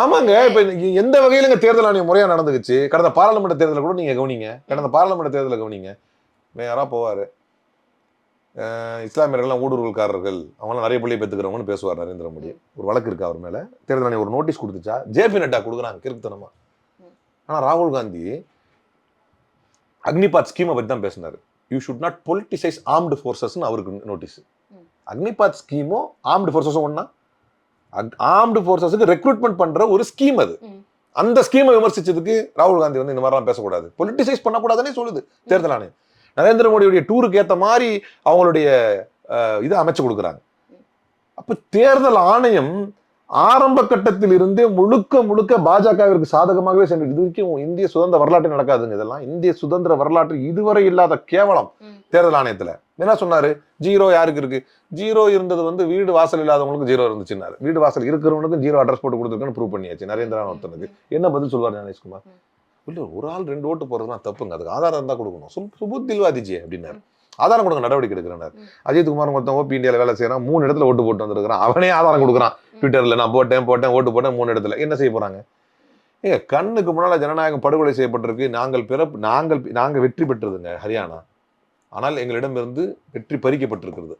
ஆமாங்க இப்ப எந்த வகையிலங்க தேர்தல் ஆணையம் முறையா நடந்துக்குச்சு? கடந்த பாராளுமன்ற தேர்தலை கூட நீங்க கவனிங்க. கடந்த பாராளுமன்ற தேர்தலை கவனிங்க. மேயரா போவாரு? இஸ்லாமியர்கள்லாம் ஊடுருவல்காரர்கள். அவங்களாம் நிறைய பிள்ளை பெற்றுக்கிறவங்கன்னு பேசுவார் நரேந்திர மோடி. ஒரு வழக்கு இருக்கு அவர் மேல. தேர்தல் ஆணையம் ஒரு நோட்டீஸ் கொடுத்துச்சா? ஜேபி நட்டா கொடுக்குறாங்க கிறுக்குத்தனமா. ஆனா ராகுல் காந்தி அக்னிபாத் ஸ்கீமை பத்தி தான் பேசினாரு. You should not politicise armed ஃபோர்ஸஸ்னு அவருக்கு நோட்டீஸ். அக்னிபாத் ஸ்கீமும் ஆர்ம்டு ஃபோர்ஸஸும் ஒண்ணா? ஆர்ம்டு ஃபோர்ஸஸுக்கு ரெக்ரூட்மெண்ட் பண்ற ஒரு ஸ்கீம் அது. அந்த ஸ்கீமை விமர்சிச்சதுக்கு ராகுல் காந்தி வந்து இந்த மாதிரிலாம் பேசக்கூடாது. பொலிட்டிசைஸ் பண்ணக்கூடாதுன்னே சொல்லுது. தேர்தல் ஆணையம். நரேந்திர மோடியுடைய டூருக்கு ஏத்த மாதிரி அவங்களுடைய இதை அமைச்சு கொடுக்குறாங்க. அப்ப தேர்தல் ஆணையம் ஆரம்ப கட்டத்தில் இருந்தே முழுக்க முழுக்க பாஜகவிற்கு சாதகமாகவே சென்று இது வரைக்கும் இந்திய சுதந்திர வரலாற்று நடக்காதுங்க இதெல்லாம். இந்திய சுதந்திர வரலாற்று இதுவரை இல்லாத கேவலம். தேர்தல் ஆணையத்துல. என்ன சொன்னாரு? ஜீரோ யாருக்கு இருக்கு? ஜீரோ இருந்தது வந்து வீடு வாசல் இல்லாதவங்களுக்கு ஜீரோ இருந்துச்சுன்னாரு. வீடு வாசல் இருக்கிறவனுக்கும் ஜீரோ அட்ரஸ் போட்டு கொடுத்துருக்குன்னு ப்ரூவ் பண்ணியாச்சு. நரேந்திரா ஒருத்தனுக்கு. என்ன பதில் சொல்வார் ஞானேஷ்குமார். இல்ல ஒரு ஆள் ரெண்டு ஓட்டு போறதுலாம் தப்புங்க. அதுக்கு ஆதாரம் இருந்தா கொடுக்கணும். சுப் சுபுத் தில்வாதிஜி அப்படின்னாரு. ஆதாரம் கொடுங்க நடவடிக்கை எடுக்கிறேன் ம். அஜித் குமார் ஒருத்தன் ஓபி இந்தியால வேலை செய்யறான் மூணு இடத்துல ஓட்டு போட்டு வந்திருக்கிறான். அவனே ஆதாரம் கொடுக்குறான். ட்விட்டர்ல நான் போட்டேன் போட்டேன் ஓட்டு போட்டேன் மூணு இடத்துல. என்ன செய்ய போறாங்க? ஏங்க கண்ணுக்கு முன்னால ஜனநாயகம் படுகொலை செய்யப்பட்டிருக்கு. நாங்கள் பிறப்பு நாங்கள் நாங்க வெற்றி பெற்றதுங்க ஹரியானா. ஆனால் எங்களிடமிருந்து வெற்றி பறிக்கப்பட்டிருக்கிறது.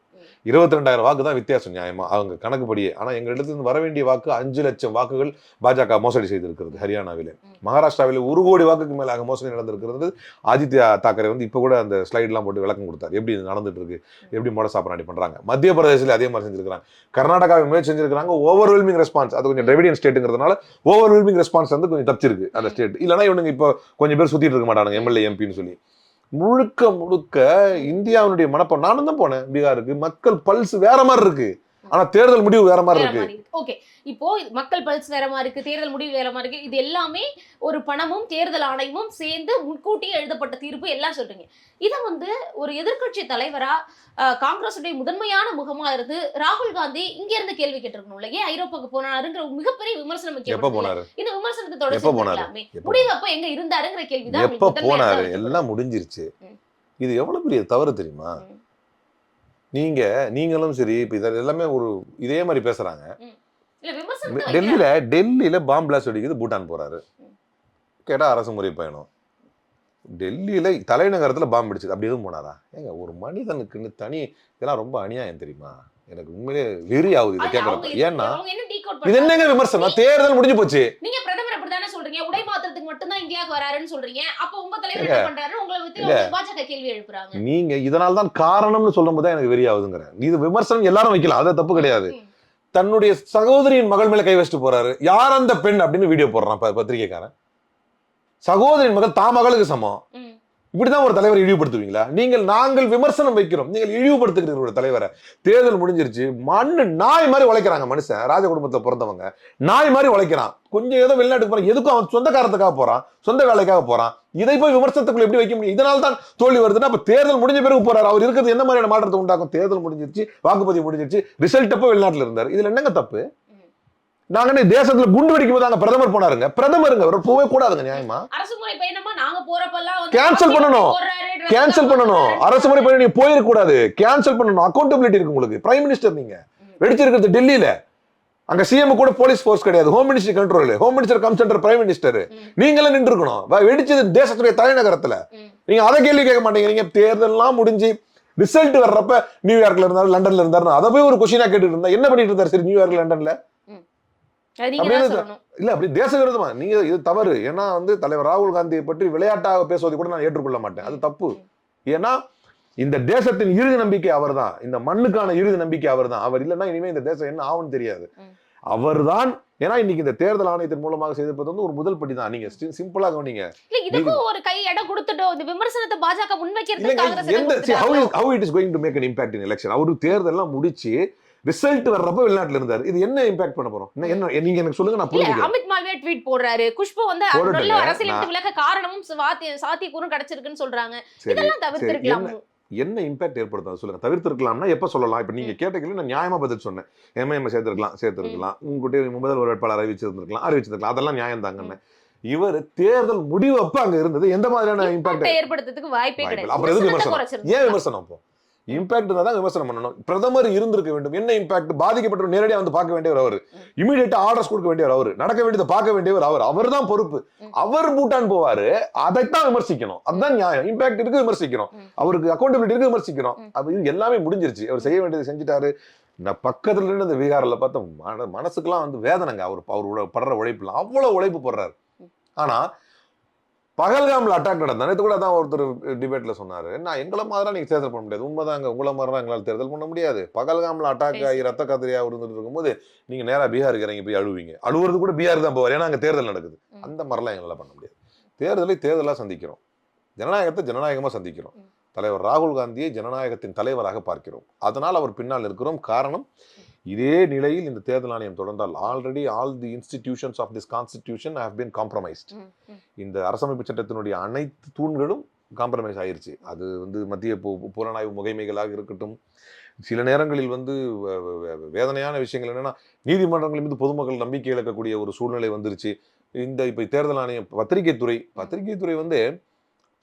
இருபத்தி ரெண்டாயிரம் வாக்கு தான் வித்தியாசம் நியாயமா? அவங்க கணக்குப்படியே. ஆனா எங்களிடத்திலிருந்து வர வேண்டிய வாக்கு அஞ்சு லட்சம் வாக்குகள் பாஜக மோசடி செய்திருக்கிறது ஹரியானாவிலே. மகாராஷ்டிராவில் ஒரு கோடி வாக்குக்கு மேலாக மோசடி நடந்திருக்கிறது. ஆதித்யா தாக்கரே வந்து இப்போ கூட அந்த ஸ்லைட்லாம் போட்டு விளக்கம் கொடுத்தார். எப்படி நடந்துட்டு இருக்கு எப்படி மோட சாப்பிடாடி பண்றாங்க? மத்திய பிரதேசத்தில் அதே மாதிரி செஞ்சிருக்காங்க கர்நாடகாவில் முயற்சி செஞ்சிருக்காங்க ஓவர்வெல்மிங் ரெஸ்பான்ஸ் அது கொஞ்சம் டிரைவிடியன் ஸ்டேட்டுங்கிறதுனால ஓவர்வெல்மிங் ரெஸ்பான்ஸ் வந்து கொஞ்சம் தப்பிச்சிருக்கு அந்த. ஸ்டேட் இல்லைன்னா இவனுங்க இப்போ கொஞ்சம் பேர் சுத்திட்டு இருக்க மாட்டானுங்க எம்எல்ஏ எம்பின்னு சொல்லி. முழுக்க முழுக்க இந்தியாவினுடைய மனப்பம் நானும் தான் போனேன் பீகாருக்கு. மக்கள் பல்ஸ் வேற மாதிரி இருக்கு. ஆனா தேர்தல் முடிவு வேற மாதிரி இருக்கு. ஓகே இப்போ மக்கள் பல்ஸ் வேற மாதிரி இருக்கு தேர்தல் முடிவு வேற மாதிரி இருக்கு. இது எல்லாமே ஒரு பணமும் தேர்தல் ஆணையமும் சேர்ந்து முன்கூட்டியே எழுதப்பட்ட தீர்ப்பு எல்லாம் சொல்றீங்க. இத வந்து ஒரு எதிர்க்கட்சி தலைவரா அஹ், காங்கிரசுடைய முதன்மையான முகமா இருந்து ராகுல் காந்தி இங்க இருந்து கேள்வி கேட்டிருக்கணும்ல? ஏன் ஐரோப்பாக்கு போனாருங்கிற மிகப்பெரிய விமர்சனம் எப்ப போனாரு? இந்த விமர்சனத்தை தொடர்ச்சி போனாரு? முடிவு அப்ப எங்க இருந்தாருங்கிற கேள்விதான் எப்ப போனாரு. எல்லாம் முடிஞ்சிருச்சு. இது எவ்வளவு பெரிய தவறு தெரியுமா? ம். நீங்க நீங்களும் சரி இப்ப இது எல்லாமே ஒரு இதே மாதிரி விமர்சனத்தை டெல்லியில டெல்லியில பாம் பிளாஸ்ட் வெடிக்குது பூட்டான் போறாரு. ம். கேட்டா அரசு முறை பயணம். டெல்லியில தலைநகரத்துல பாம்பு அடிச்சது அப்படி எதுவும் போனாரா? ஏங்க ஒரு மனிதனுக்குன்னு தனி இதெல்லாம் ரொம்ப அநியாயம் தெரியுமா? எனக்கு உண்மையிலே வெறி ஆகுது இதை கேட்கறப்ப ஏன்னா இது? என்னங்க விமர்சனம்? தேர்தல் முடிஞ்சு போச்சு. நீங்க பிரதமர் அப்படித்தானே சொல்றீங்க? உடை மாத்திரத்துக்கு மட்டும்தான் இந்தியாவுக்கு வராருன்னு சொல்றீங்க. அப்ப உங்க தலைவர். என்ன பண்றாரு உங்களை. உங்க பாஜக கேள்வி எழுப்புறாங்க. நீங்க இதனால தான் காரணம்னு சொல்லும் போது எனக்கு வெறி ஆகுதுங்கிறேன் இது விமர்சனம் எல்லாரும் வைக்கலாம். அது தப்பு கிடையாது. தன்னுடைய சகோதரியின் மகள் மேல கை வச்சுட்டு போறாரு. யார் அந்த பெண் அப்படின்னு வீடியோ போடுறான் ப- பத்திரிக்கைக்காரன் சகோதரியின் மகள் தான் மகளுக்கு சமம். இப்படிதான் ஒரு தலைவரை இழிவுபடுத்துவீங்களா? நீங்கள் நாங்கள் விமர்சனம் வைக்கிறோம். நீங்கள் இழிவுபடுத்துகிறீர்கள் ஒரு தலைவரை. தேர்தல் முடிஞ்சிருச்சு. மண்ணு நாய் மாதிரி உழைக்கிறாங்க மனுஷன். ராஜ குடும்பத்தில் பிறந்தவங்க. நாய் மாதிரி உழைக்கிறான். கொஞ்சம் ஏதோ வெளிநாட்டுக்கு போறான். எதுக்கும் அவன் சொந்த காரத்துக்காக போறான். சொந்த வேலைக்காக போறான். இதை போய் விமர்சனத்துக்குள்ள எப்படி வைக்க முடியும்? இதனால தான் தோல்வி வருதுன்னா அப்ப தேர்தல் முடிஞ்ச பிறகு போறாரு. அவர் இருக்கிறது என்ன மாதிரியான மாற்றத்தை உண்டாக்கும்? தேர்தல் முடிஞ்சிருச்சு வாக்குப்பதிவு முடிஞ்சிருச்சு. ரிசல்ட் அப்போ வெளிநாட்டில் இருந்தார். இதுல என்னங்க தப்பு? நாங்க தேசத்துல குண்டு வெடிக்கும் போது அங்க பிரதமர் போனாருங்க. பிரதமருங்க அவர் போவே கூடாதுங்க நியாயமா? அரசு முறை பயணமா? நாங்க போறப்பெல்லாம் பண்ணணும். போடுறாரு, dress கேன்சல் பண்ணணும். அரசு முறை பயணம் நீங்க போயிருக்க கூடாது. கேன்சல் பண்ணணும். அக்கௌண்டபிலிட்டி இருக்கு உங்களுக்கு. பிரைம் மினிஸ்டர் நீங்க. வெடிச்சிருக்கிறது டெல்லியில. அங்க சிஎம் கூட போலீஸ் ஃபோர்ஸ் கிடையாது. Home minister control home minister cum centre prime minister. நீங்களும் நின்று இருக்கணும் வெடிச்சது தேசத்துடைய தலைநகரத்துல. நீங்க அதை கேள்வி கேட்க மாட்டேங்கிறீங்க தேர்தல்லாம் முடிஞ்சு ரிசல்ட் வர்றப்ப நியூயார்க்ல இருந்தாரு லண்டன்ல இருந்தாரு அதை போய் ஒரு கொஸ்டினா கேட்டுட்டு இருந்தா என்ன பண்ணிட்டு இருந்தாரு? சரி நியூயார்க்ல லண்டன்ல அது நீங்க அப்படியே தான் சொல்லணும் இல்ல அப்படி தேச விரோதமா நீங்க இது தவறு. ஏன்னா வந்து தலைவர் ராகுல் காந்தியை பற்றி விளையாட்டாக பேசுவதை கூட நான் ஏற்றுக்கொள்ள மாட்டேன். அது தப்பு. ஏன்னா இந்த தேசத்தின் இறுதி நம்பிக்கை அவர்தான். இந்த மண்ணுக்கான இறுதி நம்பிக்கை அவர்தான். அவர் இல்லைன்னா இனிமே இந்த தேசம் என்ன ஆகும்னு தெரியாது. ம். அவர்தான் ஏன்னா இன்னைக்கு இந்த தேர்தல் ஆணையத்தின் மூலமாக செய்திருப்பது வந்து ஒரு முதல் படி தான். நீங்க சிம்பிளா கவனிங்க. இதுக்கும் ஒரு கை இடம் கொடுத்துட்டோம் இந்த விமர்சனத்தை பாஜக முன்வைக்கிறது எந்த how it is going to make an impact in election? அவரு தேர்தல்லாம் முடிச்சு ரிசல்ட் வர்றப்ப வெளிநாட்டுல இருந்தாரு. இது என்ன இம்பாக்ட் பண்ண போறோம்? என்ன- நீங்க எனக்கு சொல்லுங்க நான் புரிஞ்சுக்கிறேன். அமித் மால்வியா ட்வீட் போடுறாரு. குஷ்பு வந்து. நல்ல அரசியல் நான்- விட்டு விலக காரணமும் சாத்திய சாத்தியக்கூறும் கிடைச்சிருக்குன்னு சொல்றாங்க. இதெல்லாம் தவிர்த்திருக்கலாம்? என்ன இம்பாக்ட் ஏற்படுத்தும்? சொல்லுங்க. தவிர்த்திருக்கலாம்னா எப்ப சொல்லலாம்? இப்ப நீங்க கேட்ட கேள்வி நான் நியாயமா பதில் சொன்னேன். எம்ஐஎம் சேர்த்திருக்கலாம் சேர்த்திருக்கலாம். உங்ககிட்ட முதல் ஒரு வேட்பாளர் அறிவிச்சிருந்திருக்கலாம் அறிவிச்சிருக்கலாம் அதெல்லாம் நியாயம் தாங்கன்னு இவர் தேர்தல் முடிவு அப்ப அங்க இருந்தது. எந்த மாதிரியான இம்பாக்ட் ஏற்படுத்துறதுக்கு வாய்ப்பே கிடையாது. அப்புறம் எதுக்கு விமர்சனம்? ஏன் விமர்சனம் அப்போ? இம்பாக்ட் தான் விமர்சனம் பண்ணணும். பிரதமர் இருந்திருக்க வேண்டும். என்ன இம்பாக்ட் பாதிக்கப்பட்டவர் நேரடியா வந்து பார்க்க வேண்டியவர் அவர். இமீடியட்டா ஆர்டர்ஸ் கொடுக்க வேண்டியவர் அவர். நடக்க வேண்டியதை பார்க்க வேண்டியவர் அவர். அவர் தான் பொறுப்பு. அவர் பூட்டான் போவாரு. அதைத்தான் விமர்சிக்கணும். அதுதான் நியாயம். இம்பாக்ட் இருக்கு விமர்சிக்கணும். அவருக்கு அக்கௌண்டபிலிட்டி இருக்கு விமர்சிக்கணும். அது இது எல்லாமே முடிஞ்சிருச்சு. அவர் செய்ய வேண்டியதை செஞ்சுட்டாரு. நான் பக்கத்துல இருந்து இந்த பீகார்ல பார்த்தா மன மனசுக்கெல்லாம் வந்து வேதனைங்க. அவர் அவர் உழ- படுற உழைப்புலாம். அவ்வளவு உழைப்பு போடுறாரு. ம். பகல்காம்ல அட்டாக் நடந்தா நேத்து கூட அதான் ஒருத்தர் டிபேட்ல சொன்னாரு. நான் எங்களை மாதிரி நீங்க தேர்தல் பண்ண முடியாது. உண்மைதாங்க உங்களை மாதிரி எங்களால் தேர்தல் பண்ண முடியாது. பகல்காம்ல அட்டாக். ஆகி ரத்த கத்திரியா இருந்துட்டு இருக்கும்போது நீங்க நேரா பீகாருக்கு இறங்கி போய் அழுவீங்க. அழுவுறது கூட பீகார் தான் போவார். ஏன்னா அங்க தேர்தல் நடக்குது. அந்த மாதிரிலாம் எங்களால பண்ண முடியாது. தேர்தலை தேர்தலா சந்திக்கிறோம். ஜனநாயகத்தை ஜனநாயகமா சந்திக்கிறோம். தலைவர் ராகுல் காந்தியை ஜனநாயகத்தின் தலைவராக பார்க்கிறோம். அதனால் அவர் பின்னால் இருக்கிறோம் காரணம் இதே நிலையில் இந்த தேர்தல் ஆணையம் தொடர்ந்தால் already all the institutions of this constitution have ம், ம். இந்த அரசமைப்பு சட்டத்தினுடைய அனைத்து தூண்களும் காம்ப்ரமைஸ் ஆயிருச்சு. அது வந்து மத்திய புலனாய்வு முகைமைகளாக இருக்கட்டும் சில நேரங்களில் வந்து வேதனையான விஷயங்கள் என்னன்னா நீதிமன்றங்கள் மீது பொதுமக்கள் நம்பிக்கை இழக்கக்கூடிய ஒரு சூழ்நிலை வந்துருச்சு. இந்த இப்ப தேர்தல் ஆணையம் பத்திரிகை துறை பத்திரிகை துறை வந்து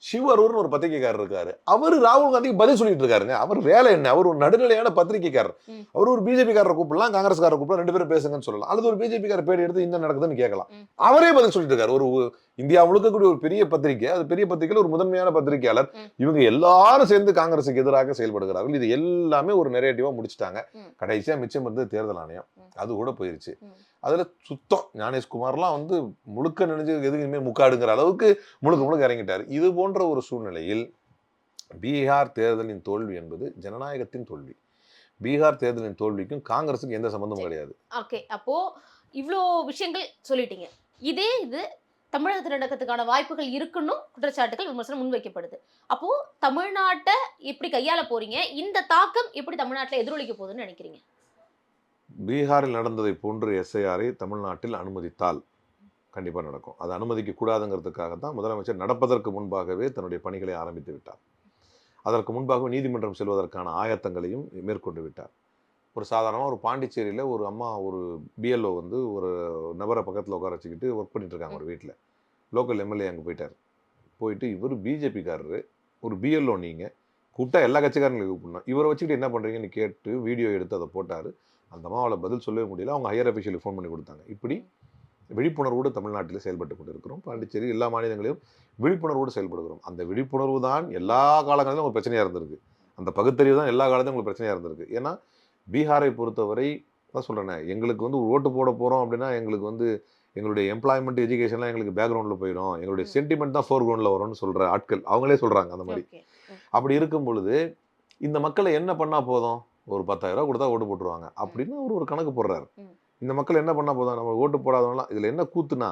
சிவ அரூர்னு ஒரு பத்திரிகைக்காரர் இருக்காரு. அவர் ராகுல் காந்திக்கு பதில் சொல்லிட்டு இருக்காருங்க அவர் வேலை என்ன? அவர் ஒரு நடுநிலையான பத்திரிகைக்காரர். அவர் ஒரு பிஜேபி காரரை கூப்பிடலாம் காங்கிரஸ்காரரை கூப்பிடலாம் ரெண்டு பேரும் பேசுங்கன்னு சொல்லலாம். அல்லது ஒரு பிஜேபி காரர் பேர் எடுத்து என்ன நடக்குதுன்னு கேட்கலாம். அவரே பதில் சொல்லிட்டு இருக்காரு. ஒரு இந்தியா முழுக்க கூடிய ஒரு பெரிய பத்திரிகை அது பெரிய பத்திரிகையில் ஒரு முதன்மையான பத்திரிகையாளர். இவங்க எல்லாரும் சேர்ந்து காங்கிரஸுக்கு எதிராக செயல்படுகிறார்கள். இது எல்லாமே ஒரு நெரேட்டிவா முடிச்சிட்டாங்க. ம். கடைசியா மிச்சம் இருந்தது தேர்தல் ஆணையம். அது கூட போயிருச்சு. அதுல சுத்தம் ஞானேஷ்குமார்லாம் வந்து முழுக்க நினைஞ்சு எதுவுமே முக்காடுங்கிற அளவுக்கு முழுக்க முழுக்க இறங்கிட்டார். இது போன்ற ஒரு சூழ்நிலையில் பீகார் தேர்தலின் தோல்வி என்பது ஜனநாயகத்தின் தோல்வி. பீகார் தேர்தலின் தோல்விக்கும் காங்கிரஸுக்கு எந்த சம்பந்தமும் கிடையாது. ஓகே. அப்போ இவ்வளோ விஷயங்கள் சொல்லிட்டீங்க. இதே இது தமிழகத்தில் நடக்கிறதுக்கான வாய்ப்புகள் இருக்குன்னு குற்றச்சாட்டுகள் விமர்சனம் முன்வைக்கப்படுது. அப்போ தமிழ்நாட்டை எப்படி கையாள போறீங்க? இந்த தாக்கம் எப்படி தமிழ்நாட்டில் எதிரொலிக்க போகுதுன்னு நினைக்கிறீங்க? பீகாரில் நடந்ததை போன்று எஸ்ஐஆரை தமிழ்நாட்டில் அனுமதித்தால் கண்டிப்பாக நடக்கும். அது அனுமதிக்க கூடாதுங்கிறதுக்காக தான் முதலமைச்சர் நடப்பதற்கு முன்பாகவே தன்னுடைய பணிகளை ஆரம்பித்து விட்டார். அதற்கு முன்பாகவே நீதிமன்றம் செல்வதற்கான ஆயத்தங்களையும் மேற்கொண்டு விட்டார். ஒரு சாதாரணமாக ஒரு பாண்டிச்சேரியில் ஒரு அம்மா ஒரு பிஎல்ஓ வந்து ஒரு நபரை பக்கத்தில் உட்கார வச்சுக்கிட்டு ஒர்க் பண்ணிட்டு இருக்காங்க ஒரு வீட்டில் லோக்கல் எம்எல்ஏ அங்கே போயிட்டார். போயிட்டு இவர் பிஜேபிக்காரரு ஒரு பிஎல்ஓ நீங்கள் கூப்பிட்டா எல்லா கட்சிக்காரங்களும் கூப்பிடணும். இவரை வச்சுக்கிட்டு என்ன பண்ணுறீங்கன்னு கேட்டு வீடியோ எடுத்து அதை போட்டார். அந்த அம்மாவால் பதில் சொல்லவே முடியல. அவங்க ஹையர் அஃபிஷியலுக்கு ஃபோன் பண்ணி கொடுத்தாங்க. இப்படி விழிப்புணர்வோடு தமிழ்நாட்டில் செயல்பட்டு கொண்டிருக்கிறோம். பாண்டிச்சேரி எல்லா மாநிலங்களிலும் விழிப்புணர்வோடு செயல்படுகிறோம். அந்த விழிப்புணர்வு தான் எல்லா காலங்களிலும் ஒரு பிரச்சனையாக இருந்திருக்கு. அந்த பகுத்தறிவு தான் எல்லா காலத்திலும் உங்களுக்கு பிரச்சனையாக இருந்திருக்கு. ஏன்னா பீகாரை பொறுத்தவரை தான் சொல்கிறேனே எங்களுக்கு வந்து ஓட்டு போட போகிறோம் அப்படின்னா எங்களுக்கு வந்து எங்களுடைய எம்ப்ளாய்மெண்ட் எஜுகேஷன்லாம் எங்களுக்கு பேக்ரவுண்டில் போயிடும். எங்களுடைய. சென்டிமெண்ட் தான் ஃபோர் கிரவுண்டில் வரும்னு சொல்கிற ஆட்கள் அவங்களே சொல்கிறாங்க அந்த மாதிரி. அப்படி இருக்கும் பொழுது இந்த மக்களை என்ன பண்ணா போதும்? ஒரு பத்தாயிரம் ரூபா கொடுத்தா ஓட்டு போட்டுருவாங்க. அப்படின்னு அவர் ஒரு கணக்கு போடுறாரு. இந்த மக்கள் என்ன பண்ணா போதும்? நம்ம ஓட்டு போடாதவங்களாம் இதுல என்ன கூத்துனா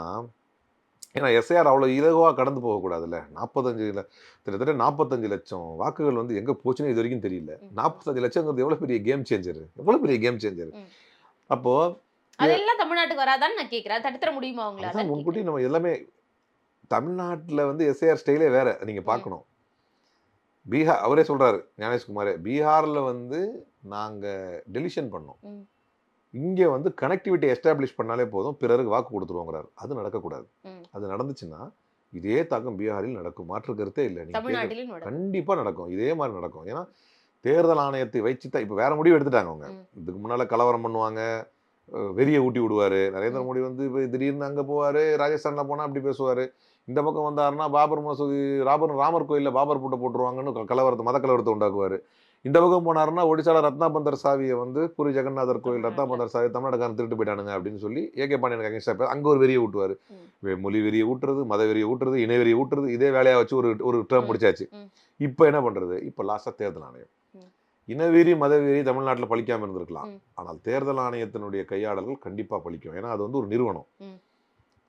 ஏன்னா எஸ்ஐஆர் அவ்வளோ இலகுவாக கடந்து போகக்கூடாதுல்ல. நாற்பத்தஞ்சு கிட்டத்தட்ட நாற்பத்தஞ்சு லட்சம் வாக்குகள் வந்து எங்கே போச்சுன்னு இது வரைக்கும் தெரியல. நாற்பத்தஞ்சு லட்சங்கிறது எவ்வளோ பெரிய கேம் சேஞ்சர் எவ்வளோ பெரிய கேம் சேஞ்சர். அப்போ அதெல்லாம் தமிழ்நாட்டுக்கு வராதான்னு நான் கேட்கிறேன். தடுத்துற முடியுமா அவங்களால அதான் முன்கூட்டி நம்ம எல்லாமே தமிழ்நாட்டில் வந்து எஸ்ஐஆர் ஸ்டைலே வேற. நீங்க பார்க்கணும் பீகார் அவரே சொல்றாரு ஞானேஷ்குமாரே பீகார்ல வந்து நாங்க டெலிஷன் பண்ணோம். இங்க வந்து கனெக்டிவிட்டி எஸ்டாப்ளிஷ் பண்ணாலே போதும் பிறருக்கு வாக்கு கொடுத்துருவோங்கிறாரு. அது நடக்கக்கூடாது. அது நடந்துச்சுன்னா இதே தாக்கம் பீகாரில் நடக்கும். மாற்று கருத்தே இல்லை. நீங்க கேக்குறது தமிழ்நாட்டிலும் நடக்கும். கண்டிப்பா நடக்கும். இதே மாதிரி நடக்கும். ஏன்னா தேர்தல் ஆணையத்தை வச்சு தான் இப்போ வேற முடிவு எடுத்துட்டாங்க அவங்க. இதுக்கு முன்னால கலவரம் பண்ணுவாங்க வெறியை ஊட்டி விடுவாரு. நரேந்திர மோடி வந்து இப்போ திடீர்னு அங்க போவாரு ராஜஸ்தான்ல போனா அப்படி பேசுவாரு. இந்த பக்கம் வந்தாருன்னா பாபர் மசூதி ராபர் ராமர் கோயில்ல பாபர் பூட்டை போட்டுருவாங்கன்னு கலவரத்தை மத கலவரத்தை உண்டாக்குவாரு. இந்த பக்கம் போனாருன்னா ஒடிசால ரத்னாபந்தர் சாவியை வந்து பூரி ஜெகநாதர் கோயில். ரத்னாபந்தர் சாவி தமிழ்நாடுக்காரன் திருட்டு போயிட்டானுங்க அப்படின்னு சொல்லி ஏகே பாண்டியனுக்கு அகேன்ஸ்டா அங்க ஒரு வெறியை ஊட்டுவாரு மொழி வெறியை ஊட்டுறது மத வெறியை ஊட்டுறது இணை வெறியை ஊட்டுறது இதே வேலையா வச்சு ஒரு ஒரு டேர்ம். முடிச்சாச்சு. இப்போ என்ன பண்றது இப்போ லாஸ்டா தேர்தல் ஆணையம். இனவெறி மதவெறி தமிழ்நாட்டில் பழிக்காம இருந்திருக்கலாம். ஆனால் தேர்தல் ஆணையத்தினுடைய கையாடல்கள் கண்டிப்பா பழிக்கும் ஏன்னா அது வந்து ஒரு நிறுவனம்.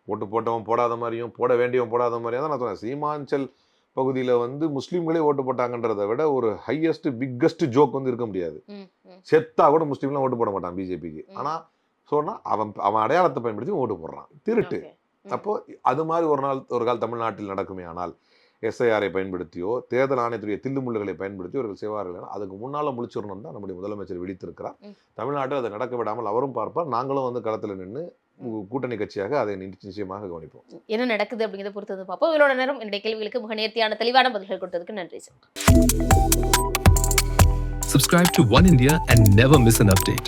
ஓட்டு போட்டவன் போடாத மாதிரியும் போட வேண்டியவன் போடாத மாதிரியும் தான் நான் சொன்னேன் சீமாஞ்சல் பகுதியில வந்து முஸ்லீம்களே ஓட்டு போட்டாங்கன்றதை விட ஒரு ஹையஸ்ட் பிக்கஸ்ட் ஜோக் வந்து இருக்க முடியாது. செத்தா கூட முஸ்லீம்லாம் ஓட்டு போட மாட்டான் பிஜேபிக்கு ம். ஆனா சொன்னா அவன் அவன் அடையாளத்தை பயன்படுத்தி ஓட்டு போடுறான் திருட்டு. அப்போ அது மாதிரி ஒரு நாள் ஒரு கால் தமிழ்நாட்டில் நடக்குமே ஆனால் எஸ்ஐஆரை பயன்படுத்தியோ தேர்தல் ஆணையத்துடைய தில்லுமுள்ளுகளை பயன்படுத்தி அவர்கள் செய்வார்கள் அதுக்கு முன்னால முழிச்சிடணும் தான் நம்முடைய முதலமைச்சர் விழித்திருக்கிறார். தமிழ்நாட்டில் அதை நடக்க விடாமல் அவரும் பார்ப்பார் நாங்களும் வந்து களத்தில் நின்று கூட்டணி கட்சியாக அதை நிச்சயமாக கவனிப்போம். என்ன நடக்குது அப்படிங்கிறத பொறுத்து வந்து பார்ப்போம். இவரோட நேரம் என்னுடைய கேள்விகளுக்கு மிக நேர்த்தியான தெளிவான பதில்கள் கொடுத்ததுக்கு நன்றி sir. Subscribe to One India and never miss an update.